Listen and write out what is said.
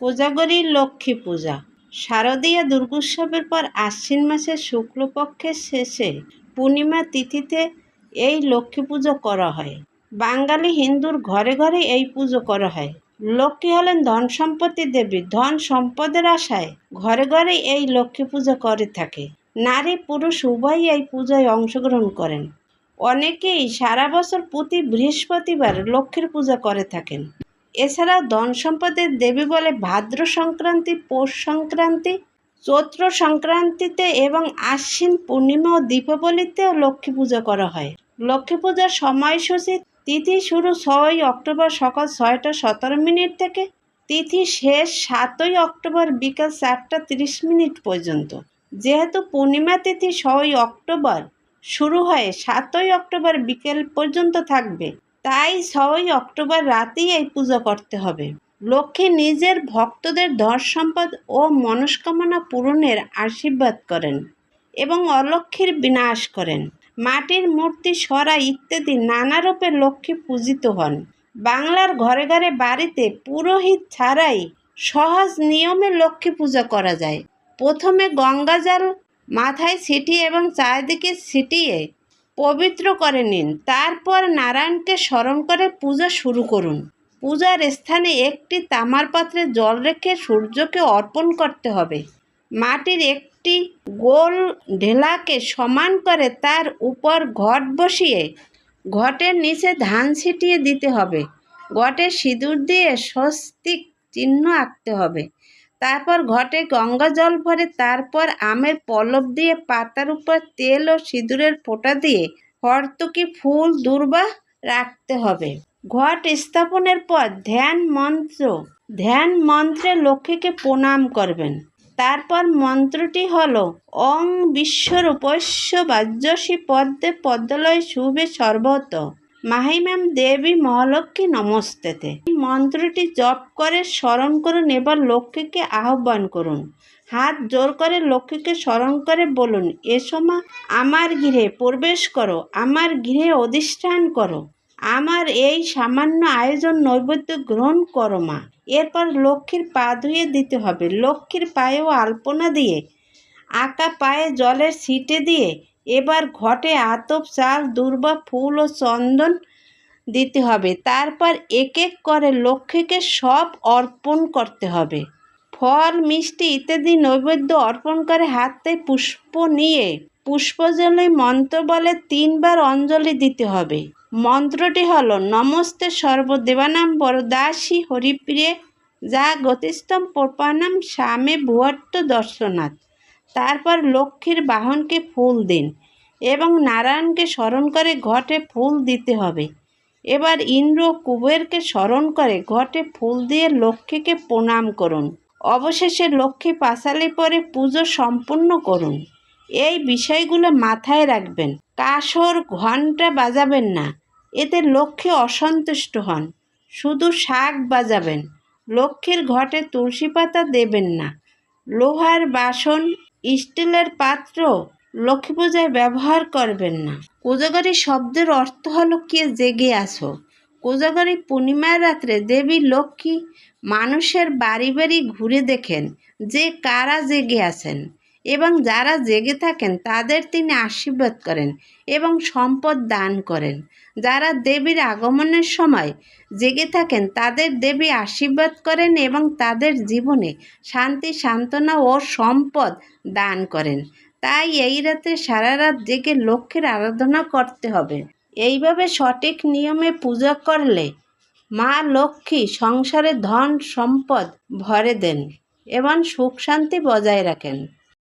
কোজাগরী লক্ষ্মী পূজা। শারদীয় দুর্গোৎসবের পর আশ্বিন মাসের শুক্লপক্ষের শেষে পূর্ণিমা তিথিতে এই লক্ষ্মী পুজো করা হয়। বাঙালি হিন্দুর ঘরে ঘরে এই পুজো করা হয়। লক্ষ্মী হলেন ধন সম্পত্তি দেবী। ধন সম্পদের আশায় ঘরে ঘরে এই লক্ষ্মী পুজো করে থাকে। নারী, পুরুষ উভয়ই এই পূজায় অংশগ্রহণ করেন। অনেকেই সারা বছর প্রতি বৃহস্পতিবার লক্ষ্মীর পূজা করে থাকেন। এছাড়াও ধন সম্পদের দেবী বলে ভাদ্র সংক্রান্তি, পৌষ সংক্রান্তি, চৈত্র সংক্রান্তিতে এবং আশ্বিন পূর্ণিমা ও দীপাবলিতেও লক্ষ্মী পূজা করা হয়। লক্ষ্মী পূজার সময়সূচি তিথি শুরু ছয়ই অক্টোবর সকাল ছয়টা সতেরো মিনিট থেকে, তিথি শেষ সাতই অক্টোবর বিকাল চারটা তিরিশ মিনিট পর্যন্ত। যেহেতু পূর্ণিমা তিথি ছয়ই অক্টোবর শুরু হয়ে, সাতই অক্টোবর বিকেল পর্যন্ত থাকবে। তাই ছয়ই অক্টোবর রাতেই এই পুজো করতে হবে। লক্ষ্মী নিজের ভক্তদের ধন সম্পদ ও মনস্কামনা পূরণের আশীর্বাদ করেন এবং অলক্ষ্মীর বিনাশ করেন। মাটির মূর্তি সরা ইত্যাদি নানা রূপে লক্ষ্মী পূজিত হন। বাংলার ঘরে ঘরে বাড়িতে পুরোহিত ছাড়াই সহজ নিয়মে লক্ষ্মী পূজা করা যায়। প্রথমে গঙ্গাজল মাথায় ছিটিয়ে এবং চারিদিকে ছিটিয়ে পবিত্র করে নিন। তারপর নারায়ণকে স্মরণ করে পূজা শুরু করুন। পূজার স্থানে একটি তামার পাত্রে জল রেখে সূর্যকে অর্পণ করতে হবে। মাটির একটি গোল ঢেলাকে সমান করে তার উপর ঘট বসিয়ে ঘটের নিচে ধান ছিটিয়ে দিতে হবে। ঘটে সিঁদুর দিয়ে স্বস্তিক চিহ্ন আঁকতে হবে। তারপর ঘটে গঙ্গা জল ভরে তারপর আমের পল্লব দিয়ে পাতার উপর তেল ও সিঁদুরের ফোঁটা দিয়ে হর্তকি ফুল দুর্বা রাখতে হবে। ঘট স্থাপনের পর ধ্যান মন্ত্র, ধ্যান মন্ত্রে লক্ষ্মীকে প্রণাম করবেন। তারপর মন্ত্রটি হল অং বিশ্বরূপস্য বাজ্যসী পদ্মে পদ্মলয় শুভে সর্বত। মাহিম্যাম দেবী মহালক্ষ্মী নমস্তেতে। এই মন্ত্রটি জপ করে, স্মরণ করুন এবার লক্ষ্মীকে আহ্বান করুন। হাত জোর করে লক্ষ্মীকে স্মরণ করে বলুন এসো মা আমার গৃহে প্রবেশ করো, আমার গৃহে অধিষ্ঠান করো, আমার এই সামান্য আয়োজন নৈবেদ্য গ্রহণ করো মা। এরপর লক্ষ্মীর পা ধুয়ে দিতে হবে। লক্ষ্মীর পায়েও আলপনা দিয়ে, আঁকা পায়ে জলের ছিটে দিয়ে এবার ঘটে আতপ চাল, দুর্বা ফুল ও চন্দন দিতে হবে। তারপর এক এক করে লক্ষ্মীকে সব অর্পণ করতে হবে। ফল, মিষ্টি ইত্যাদি নৈবেদ্য অর্পণ করে হাতে পুষ্প নিয়ে পুষ্পজলে মন্ত্র বলে তিনবার অঞ্জলি দিতে হবে। মন্ত্রটি হলো, নমস্তে সর্বদেবানাম বরদাসী হরিপ্রিয়ে, যা গতিস্তম প্রপানাম স্বামী ভুয়াট্ট দর্শনাথ তারপর লক্ষ্মীর বাহনকে ফুল দিন এবং নারায়ণকে স্মরণ করে ঘটে ফুল দিতে হবে। এবার ইন্দ্র কুবেরকে স্মরণ করে ঘটে ফুল দিয়ে লক্ষ্মীকে প্রণাম করুন। অবশেষে লক্ষ্মী পাশালি পরে পুজো সম্পূর্ণ করুন। এই বিষয়গুলো মাথায় রাখবেন। কাসর ঘণ্টা বাজাবেন না, এতে লক্ষ্মী অসন্তুষ্ট হন। শুধু শাক বাজাবেন, লক্ষ্মীর ঘটে তুলসী পাতা দেবেন না। লোহার বাসন স্টিলের পাত্র লক্ষ্মী পূজায় ব্যবহার করবেন না। কোজাগরী শব্দের অর্থ হলো, কে জেগে আসো কোজাগরী পূর্ণিমার রাত্রে দেবী লক্ষ্মী মানুষের বাড়ি বাড়ি ঘুরে দেখেন যে কারা জেগে আছেন। এবং যারা জেগে থাকেন, তাদের তিনি আশীর্বাদ করেন এবং সম্পদ দান করেন। যারা দেবীর আগমনের সময় জেগে থাকেন, তাদের দেবী আশীর্বাদ করেন এবং তাদের জীবনে শান্তি, সান্ত্বনা ও সম্পদ দান করেন। তাই এই রাতে সারা রাত জেগে লক্ষ্মীর আরাধনা করতে হবে। এইভাবে সঠিক নিয়মে পূজা করলে মা লক্ষ্মী সংসারে ধন, সম্পদ ভরে দেন এবং সুখ শান্তি বজায় রাখেন।